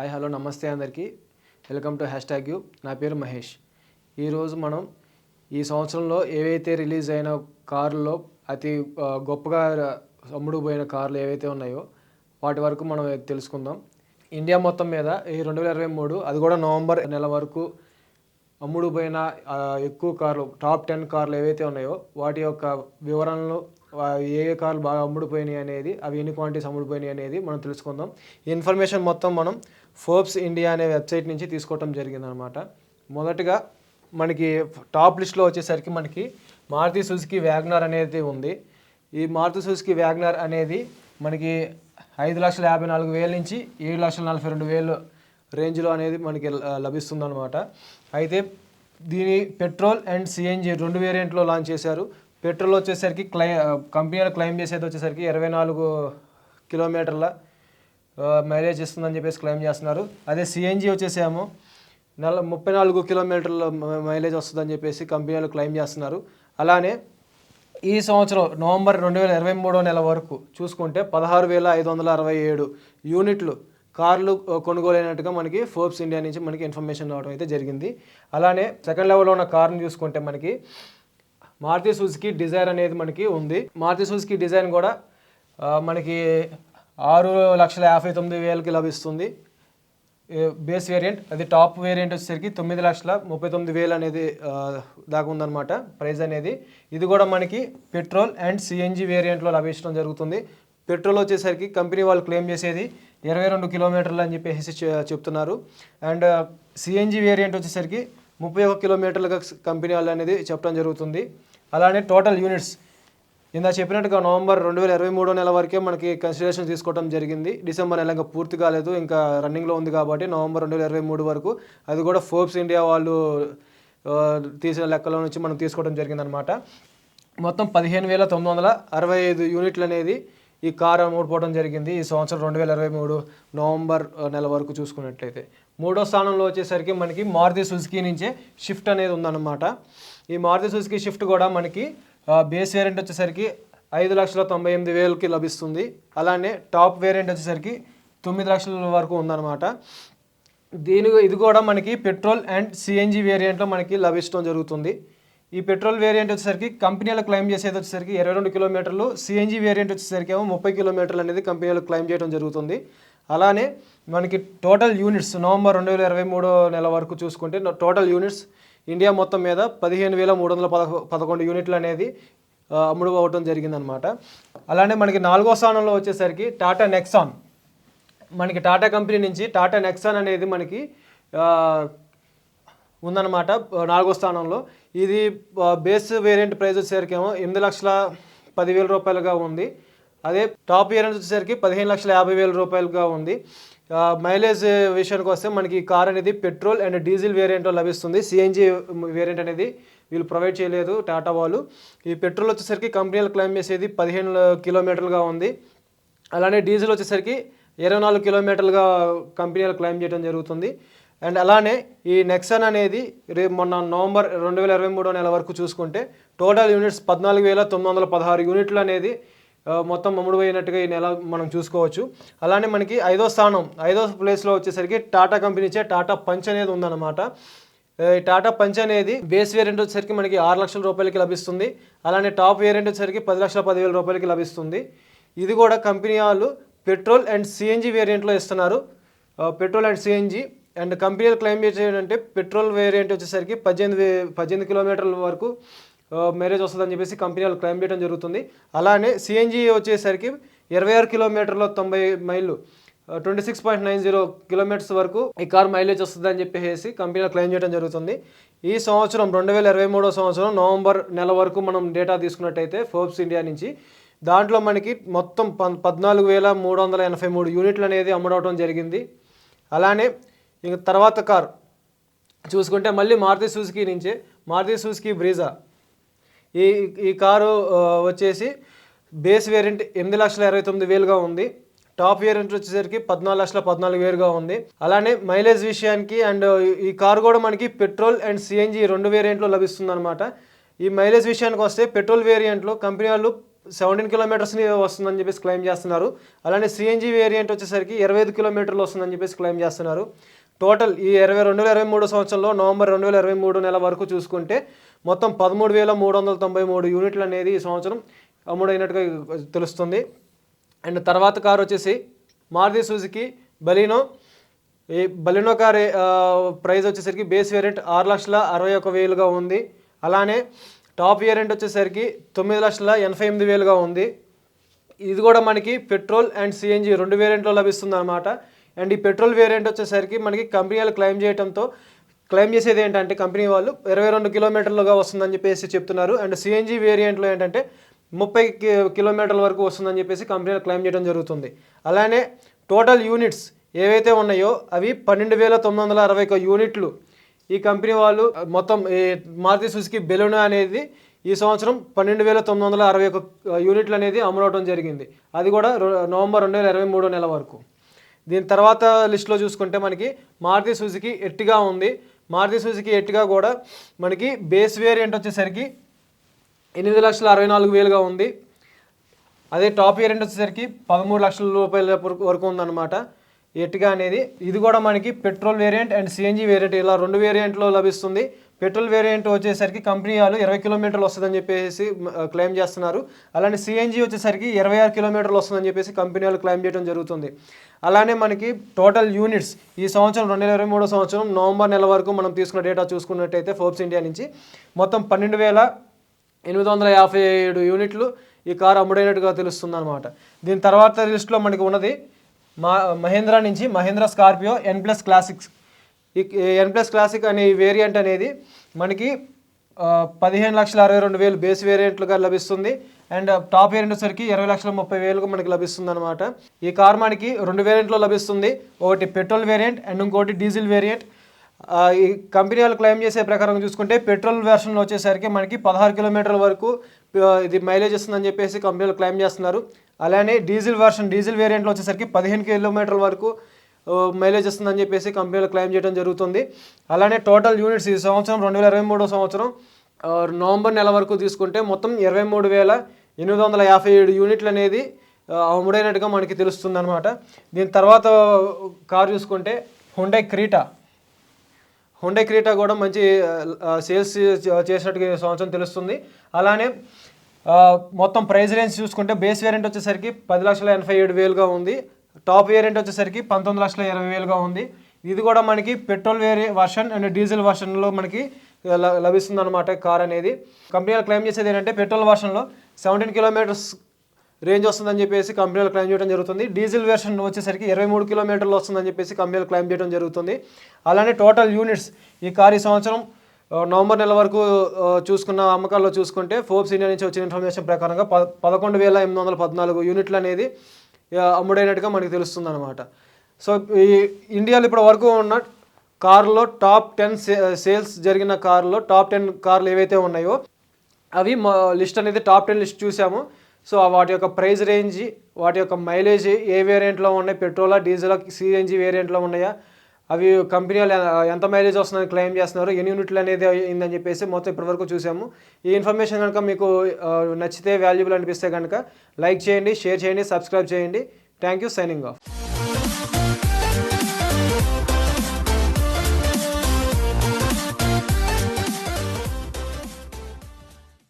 Hi hello నమస్తే అందరికీ. Welcome to hash tag you నా పేరు మహేష్. ఈరోజు మనం ఈ సంవత్సరంలో ఏవైతే రిలీజ్ అయిన కార్లలో అతి గొప్పగా అమ్ముడుపోయిన కార్లు ఏవైతే ఉన్నాయో వాటి వరకు మనం తెలుసుకుందాం. ఇండియా మొత్తం మీద ఈ రెండు వేల ఇరవై మూడు అది కూడా నవంబర్ నెల వరకు అమ్ముడుపోయిన ఎక్కువ కార్లు టాప్ టెన్ కార్లు ఏవైతే ఉన్నాయో వాటి యొక్క వివరణలు ఏ ఏ కార్లు బాగా అమ్ముడుపోయినాయి అనేది అవి ఎన్ని క్వాంటిటీస్ అమ్ముడుపోయినాయి అనేది మనం తెలుసుకుందాం. ఈ ఇన్ఫర్మేషన్ మొత్తం మనం ఫోర్బ్స్ ఇండియా అనే వెబ్సైట్ నుంచి తీసుకోవటం జరిగిందనమాట. మొదటగా మనకి టాప్ లిస్ట్లో వచ్చేసరికి మనకి మారుతి సుజుకి వ్యాగ్నర్ అనేది ఉంది. ఈ మారుతి సుజుకి వ్యాగ్నర్ అనేది మనకి ఐదు లక్షల యాభై నాలుగు వేల నుంచి ఏడు లక్షల నలభై రెండు వేలు రేంజ్లో అనేది మనకి లభిస్తుంది అనమాట అయితే దీని పెట్రోల్ అండ్ సిఎన్జి రెండు వేరియంట్లో లాంచ్ చేశారు. పెట్రోల్ వచ్చేసరికి క్లై కంపెనీలు క్లైమ్ చేసేది వచ్చేసరికి ఇరవై నాలుగు కిలోమీటర్ల మైలేజ్ ఇస్తుందని చెప్పేసి క్లెయిమ్ చేస్తున్నారు. అదే సిఎన్జి వచ్చేసేమో. నెల ముప్పై నాలుగు కిలోమీటర్ల మైలేజ్ వస్తుందని చెప్పేసి కంపెనీలు క్లెయిమ్ చేస్తున్నారు. అలానే ఈ సంవత్సరం నవంబర్ రెండు వేల ఇరవై మూడో నెల వరకు చూసుకుంటే పదహారు వేల ఐదు వందల అరవై ఏడు యూనిట్లు కార్లు కొనుగోలైనట్టుగా మనకి ఫోర్బ్స్ ఇండియా నుంచి మనకి ఇన్ఫర్మేషన్ రావడం అయితే జరిగింది. అలానే సెకండ్ లెవెల్లో ఉన్న కార్ని చూసుకుంటే మనకి మారుతి సుజుకి డిజైర్ అనేది మనకి ఉంది. మారుతి సుజుకి డిజైన్ కూడా మనకి ఆరు లక్షల యాభై తొమ్మిది వేలకి లభిస్తుంది. బేస్ వేరియంట్ అది టాప్ వేరియంట్ వచ్చేసరికి తొమ్మిది లక్షల ముప్పై తొమ్మిది వేలు అనేది దాకా ఉందన్నమాట ప్రైస్ అనేది. ఇది కూడా మనకి పెట్రోల్ అండ్ సిఎన్జి వేరియంట్లో లభించడం జరుగుతుంది. పెట్రోల్ వచ్చేసరికి కంపెనీ వాళ్ళు క్లెయిమ్ చేసేది ఇరవై రెండు కిలోమీటర్లు అని చెప్పేసి చెప్తున్నారు. అండ్ సిఎన్జి వేరియంట్ వచ్చేసరికి ముప్పై ఒక కిలోమీటర్లుగా కంపెనీ వాళ్ళు అనేది చెప్పడం జరుగుతుంది. అలానే టోటల్ యూనిట్స్ ఇందా చెప్పినట్టుగా నవంబర్ రెండు వేల ఇరవై మూడో నెల వరకే మనకి కన్సిడరేషన్ తీసుకోవడం జరిగింది. డిసెంబర్ నెల ఇంకా పూర్తి కాలేదు ఇంకా రన్నింగ్లో ఉంది కాబట్టి నవంబర్ రెండు వేల ఇరవై మూడు వరకు అది కూడా ఫోర్బ్స్ ఇండియా వాళ్ళు తీసిన లెక్కలో నుంచి మనం తీసుకోవడం జరిగిందనమాట మొత్తం పదిహేను వేల తొమ్మిది వందల అరవై ఐదు యూనిట్లు అనేది ఈ కారు అమ్ముడుపోవడం జరిగింది ఈ సంవత్సరం రెండు వేల ఇరవై మూడు నవంబర్ నెల వరకు చూసుకున్నట్లయితే. మూడో స్థానంలో వచ్చేసరికి మనకి మారుతి సుజుకి నుంచే షిఫ్ట్ అనేది ఉందన్నమాట. ఈ మారుతి సుజుకి షిఫ్ట్ కూడా మనకి బేస్ వేరియంట్ వచ్చేసరికి ఐదు లక్షల తొంభై ఎనిమిది వేలకి లభిస్తుంది. అలానే టాప్ వేరియంట్ వచ్చేసరికి తొమ్మిది లక్షల వరకు ఉందన్నమాట. దీని ఇది కూడా మనకి పెట్రోల్ అండ్ సిఎన్జి వేరియంట్లో మనకి లభించడం జరుగుతుంది. ఈ పెట్రోల్ వేరియంట్ వచ్చేసరికి కంపెనీలు క్లెయిమ్ చేసేది వచ్చేసరికి ఇరవై రెండు కిలోమీటర్లు. సిఎన్జి వేరియంట్ వచ్చేసరికి ఏమో ముప్పై కిలోమీటర్లు అనేది కంపెనీలు క్లైమ్ చేయడం జరుగుతుంది. అలానే మనకి టోటల్ యూనిట్స్ నవంబర్ రెండు వేల ఇరవై మూడో నెల వరకు చూసుకుంటే టోటల్ యూనిట్స్ ఇండియా మొత్తం మీద పదిహేను వేల మూడు వందల పదకొ పదకొండు యూనిట్లు అనేది అమ్ముడు అవటం జరిగిందనమాట అలానే మనకి నాలుగో స్థానంలో వచ్చేసరికి టాటా నెక్సాన్. మనకి టాటా కంపెనీ నుంచి టాటా నెక్సాన్ అనేది మనకి ఉందన్నమాట నాలుగో స్థానంలో. ఇది బేస్ వేరియంట్ ప్రైస్ వచ్చేసరికి ఏమో ఎనిమిది లక్షల పదివేల రూపాయలుగా ఉంది. అదే టాప్ ఇయర్ వచ్చేసరికి పదిహేను లక్షల యాభై వేల రూపాయలుగా ఉంది. మైలేజ్ విషయానికి వస్తే మనకి ఈ కార్ అనేది పెట్రోల్ అండ్ డీజిల్ వేరియంట్లో లభిస్తుంది. సిఎన్జి వేరియంట్ అనేది వీళ్ళు ప్రొవైడ్ చేయలేదు టాటా వాళ్ళు. ఈ పెట్రోల్ వచ్చేసరికి కంపెనీలు క్లెయిమ్ చేసేది పదిహేను కిలోమీటర్లుగా ఉంది. అలానే డీజిల్ వచ్చేసరికి ఇరవై నాలుగు కిలోమీటర్లుగా కంపెనీలు క్లెయిమ్ చేయడం జరుగుతుంది. అండ్ అలానే ఈ నెక్సన్ అనేది రేపు మొన్న నవంబర్ రెండు వేల ఇరవై మూడో నెల వరకు చూసుకుంటే టోటల్ యూనిట్స్ పద్నాలుగు వేల తొమ్మిది వందల పదహారు యూనిట్లు అనేది మొత్తం మమ్ముడు పోయినట్టుగా ఈ నెల మనం చూసుకోవచ్చు. అలానే మనకి ఐదో స్థానం ఐదో ప్లేస్లో వచ్చేసరికి టాటా కంపెనీచే టాటా పంచ్ అనేది ఉందన్నమాట. ఈ టాటా పంచ్ అనేది బేస్ వేరియంట్ వచ్చేసరికి మనకి ఆరు లక్షల రూపాయలకి లభిస్తుంది. అలానే టాప్ వేరియంట్ వచ్చేసరికి పది లక్షల పదివేల రూపాయలకి లభిస్తుంది. ఇది కూడా కంపెనీ వాళ్ళు పెట్రోల్ అండ్ సిఎన్జి వేరియంట్లో ఇస్తున్నారు. పెట్రోల్ అండ్ సిఎన్జి అండ్ కంపెనీలు క్లెయిమ్ చేసేదంటే పెట్రోల్ వేరియంట్ వచ్చేసరికి పద్దెనిమిది వే- పద్దెనిమిది కిలోమీటర్ల వరకు మ్యారేజ్ వస్తుందని చెప్పేసి కంపెనీలు క్లెయిమ్ చేయడం జరుగుతుంది. అలానే సిఎన్జి వచ్చేసరికి ఇరవై ఆరు కిలోమీటర్లో తొంభై మైళ్ళు twenty six point nine zero kilometres వరకు ఈ కార్ మైలేజ్ వస్తుందని చెప్పేసి కంపెనీలు క్లెయిమ్ చేయడం జరుగుతుంది. ఈ సంవత్సరం రెండు వేల ఇరవై మూడో సంవత్సరం నవంబర్ నెల వరకు మనం డేటా తీసుకున్నట్టయితే ఫోర్బ్స్ ఇండియా నుంచి దాంట్లో మనకి మొత్తం పన్ పద్నాలుగు వేల మూడు వందల ఎనభై మూడు యూనిట్లు అనేది అమ్ముడవడం జరిగింది. అలానే ఇంక తర్వాత కార్ చూసుకుంటే మళ్ళీ మారుతి సుజుకి నుంచే మారుతి సుజుకి బ్రీజా ఈ ఈ కారు వచ్చేసి బేస్ వేరియంట్ ఎనిమిది లక్షల ఇరవై తొమ్మిది వేలుగా ఉంది. టాప్ వేరియంట్ వచ్చేసరికి పద్నాలుగు లక్షల పద్నాలుగు వేలుగా ఉంది. అలానే మైలేజ్ విషయానికి అండ్ ఈ కారు కూడా మనకి పెట్రోల్ అండ్ సిఎన్జి రెండు వేరియంట్లో లభిస్తుంది అనమాట ఈ మైలేజ్ విషయానికి వస్తే పెట్రోల్ వేరియంట్లో కంపెనీ వాళ్ళు సెవెంటీన్ కిలోమీటర్స్ని వస్తుందని చెప్పేసి క్లెయిమ్ చేస్తున్నారు. అలానే సిఎన్జి వేరియంట్ వచ్చేసరికి ఇరవై ఐదు కిలోమీటర్లు వస్తుందని చెప్పేసి క్లెయిమ్ చేస్తున్నారు. టోటల్ ఈ ఇరవై రెండు వేల ఇరవై మూడు సంవత్సరంలో నవంబర్ రెండు వేల ఇరవై మూడు నెల వరకు చూసుకుంటే మొత్తం పదమూడు వేల మూడు వందల తొంభై మూడు యూనిట్లు అనేది ఈ సంవత్సరం అమ్ముడైనట్టుగా తెలుస్తుంది. అండ్ తర్వాత కారు వచ్చేసి మారుతి సుజుకి బలీనో. ఈ బలినో కార్ ప్రైజ్ ప్రైస్ వచ్చేసరికి బేస్ వేరియంట్ ఆరు లక్షల అరవై ఒక వేలుగా ఉంది. అలానే టాప్ వేరియంట్ వచ్చేసరికి తొమ్మిది లక్షల ఎనభై ఎనిమిది వేలుగా ఉంది. ఇది కూడా మనకి పెట్రోల్ అండ్ సిఎన్జి రెండు వేరియంట్లో లభిస్తుంది అనమాట అండ్ ఈ పెట్రోల్ వేరియంట్ వచ్చేసరికి మనకి కంపెనీలు క్లెయిమ్ చేయడంతో క్లెయిమ్ చేసేది ఏంటంటే కంపెనీ వాళ్ళు ఇరవై రెండు కిలోమీటర్లుగా వస్తుందని చెప్పేసి చెప్తున్నారు. అండ్ సిఎన్జి వేరియంట్లో ఏంటంటే ముప్పై కి- కిలోమీటర్ల వరకు వస్తుందని చెప్పేసి కంపెనీలు క్లెయిమ్ చేయడం జరుగుతుంది. అలానే టోటల్ యూనిట్స్ ఏవైతే ఉన్నాయో అవి పన్నెండు వేల తొమ్మిది వందల అరవై ఒక యూనిట్లు ఈ కంపెనీ వాళ్ళు మొత్తం ఈ మారుతి సుజుకి బెలూన్ అనేది ఈ సంవత్సరం పన్నెండు వేల తొమ్మిది వందల అరవై ఒక యూనిట్లు అనేది అమలవడం జరిగింది. అది కూడా నవంబర్ రెండు వేల ఇరవై మూడో నెల వరకు. దీని తర్వాత లిస్ట్లో చూసుకుంటే మనకి మారుతి సుజుకి ఎట్టిగా ఉంది. మారుతి సుజుకి ఎట్టుగా కూడా మనకి బేస్ వేరియంట్ వచ్చేసరికి ఎనిమిది లక్షల అరవై నాలుగు వేలుగా ఉంది. అదే టాప్ వేరియంట్ వచ్చేసరికి పదమూడు లక్షల రూపాయల వరకు- వరకు ఉందన్నమాట. ఎట్టుగా అనేది ఇది కూడా మనకి petrol variant and CNG variant ఇలా రెండు వేరియంట్లో లభిస్తుంది. పెట్రోల్ వేరియంట్ వచ్చేసరికి కంపెనీ వాళ్ళు ఇరవై కిలోమీటర్లు వస్తుందని చెప్పేసి క్లెయిమ్ చేస్తున్నారు. అలానే సిఎన్జీ వచ్చేసరికి ఇరవై ఆరు కిలోమీటర్లు వస్తుందని చెప్పేసి కంపెనీ వాళ్ళు క్లెయిమ్ చేయడం జరుగుతుంది. అలానే మనకి టోటల్ యూనిట్స్ ఈ సంవత్సరం రెండు వేల ఇరవై మూడో సంవత్సరం నవంబర్ నెల వరకు మనం తీసుకున్న డేటా చూసుకున్నట్టయితే ఫోర్బ్స్ ఇండియా నుంచి మొత్తం పన్నెండు వేల ఎనిమిది వందల యాభై ఏడు యూనిట్లు ఈ కారు అమ్ముడైనట్టుగా తెలుస్తుంది అనమాట దీని తర్వాత లిస్ట్లో మనకి ఉన్నది మా మహేంద్ర నుంచి Mahindra Scorpio N plus classics ఈ ఎన్ ప్లస్ క్లాసిక్ అనే వేరియంట్ అనేది మనకి పదిహేను లక్షల అరవై రెండు వేలు బేస్ వేరియంట్లుగా లభిస్తుంది. అండ్ టాప్ వేరియంట్ వచ్చరికి ఇరవై లక్షల ముప్పై వేలుగా మనకి లభిస్తుంది అనమాట ఈ కార్ మనకి రెండు వేరియంట్లో లభిస్తుంది. ఒకటి పెట్రోల్ వేరియంట్ అండ్ ఇంకోటి డీజిల్ వేరియంట్ ఈ కంపెనీ వాళ్ళు క్లెయిమ్ చేసే ప్రకారం చూసుకుంటే పెట్రోల్ వెర్షన్లో వచ్చేసరికి మనకి పదహారు కిలోమీటర్ల వరకు ఇది మైలేజ్ ఇస్తుందని చెప్పేసి కంపెనీలు క్లెయిమ్ చేస్తున్నారు. అలానే డీజిల్ వెర్షన్ డీజిల్ వేరియంట్లో వచ్చేసరికి పదిహేను కిలోమీటర్ల వరకు మైలేజ్ ఇస్తుందని చెప్పేసి కంపెనీలు క్లెయిమ్ చేయడం జరుగుతుంది. అలానే టోటల్ యూనిట్స్ ఈ సంవత్సరం రెండు వేల ఇరవై మూడో సంవత్సరం నవంబర్ నెల వరకు తీసుకుంటే మొత్తం ఇరవై మూడు వేల ఎనిమిది వందల యాభై ఏడు యూనిట్లు అనేది అమ్ముడైనట్టుగా మనకి తెలుస్తుంది అనమాట దీని తర్వాత కారు చూసుకుంటే హుండై క్రీటా హుండై క్రీటా కూడా మంచి సేల్స్ చేసినట్టుగా సంవత్సరం తెలుస్తుంది. అలానే మొత్తం ప్రైస్ రేంజ్ చూసుకుంటే బేస్ వేరియంట్ వచ్చేసరికి పది లక్షల ఎనభై ఏడు వేలుగా ఉంది. టాప్ వేరియంట్ వచ్చేసరికి పంతొమ్మిది లక్షల ఇరవై వేలుగా ఉంది. ఇది కూడా మనకి పెట్రోల్ వేరి వర్షన్ అండ్ డీజిల్ వర్షన్లో మనకి లభిస్తుంది అనమాట కార్ అనేది. కంపెనీలు క్లెయిమ్ చేసేది ఏంటంటే పెట్రోల్ వర్షన్లో సెవెంటీన్ కిలోమీటర్స్ రేంజ్ వస్తుందని చెప్పేసి కంపెనీలు క్లెయిమ్ చేయడం జరుగుతుంది. డీజిల్ వెర్షన్ వచ్చేసరికి ఇరవై మూడు కిలోమీటర్లు వస్తుందని చెప్పేసి కంపెనీలు క్లెయిమ్ చేయడం జరుగుతుంది. అలానే టోటల్ యూనిట్స్ ఈ కార్ ఈ సంవత్సరం నవంబర్ నెల వరకు చూసుకున్న అమ్మకాల్లో చూసుకుంటే ఫోర్బ్స్ ఇండియా నుంచి వచ్చిన ఇన్ఫర్మేషన్ ప్రకారంగా పదకొండు వేల ఎనిమిది వందల పద్నాలుగు యూనిట్లు అనేది అమ్ముడైనట్టుగా మనకి తెలుస్తుంది అనమాట సో ఈ ఇండియాలో ఇప్పటి వరకు ఉన్న కార్లో టాప్ టెన్ సేల్స్ జరిగిన కార్లో టాప్ టెన్ కార్లు ఏవైతే ఉన్నాయో అవి మా లిస్ట్ అనేది టాప్ టెన్ లిస్ట్ చూసాము. సో వాటి యొక్క ప్రైస్ రేంజ్ వాటి యొక్క మైలేజ్ ఏ వేరియంట్లో ఉన్నాయి పెట్రోలా డీజిల్ సిఎన్జి వేరియంట్లో ఉన్నాయా అవి కంపెనీ వాళ్ళు ఎంత మైలేజ్ వస్తుందని క్లెయిమ్ చేస్తున్నారు ఎన్ని యూనిట్లు అనేది అయిందని చెప్పేసి మొత్తం ఇప్పటివరకు చూసాము. ఈ ఇన్ఫర్మేషన్ కనుక మీకు నచ్చితే వాల్యుబుల్ అనిపిస్తే కనుక లైక్ చేయండి షేర్ చేయండి సబ్స్క్రైబ్ చేయండి. Thank you signing off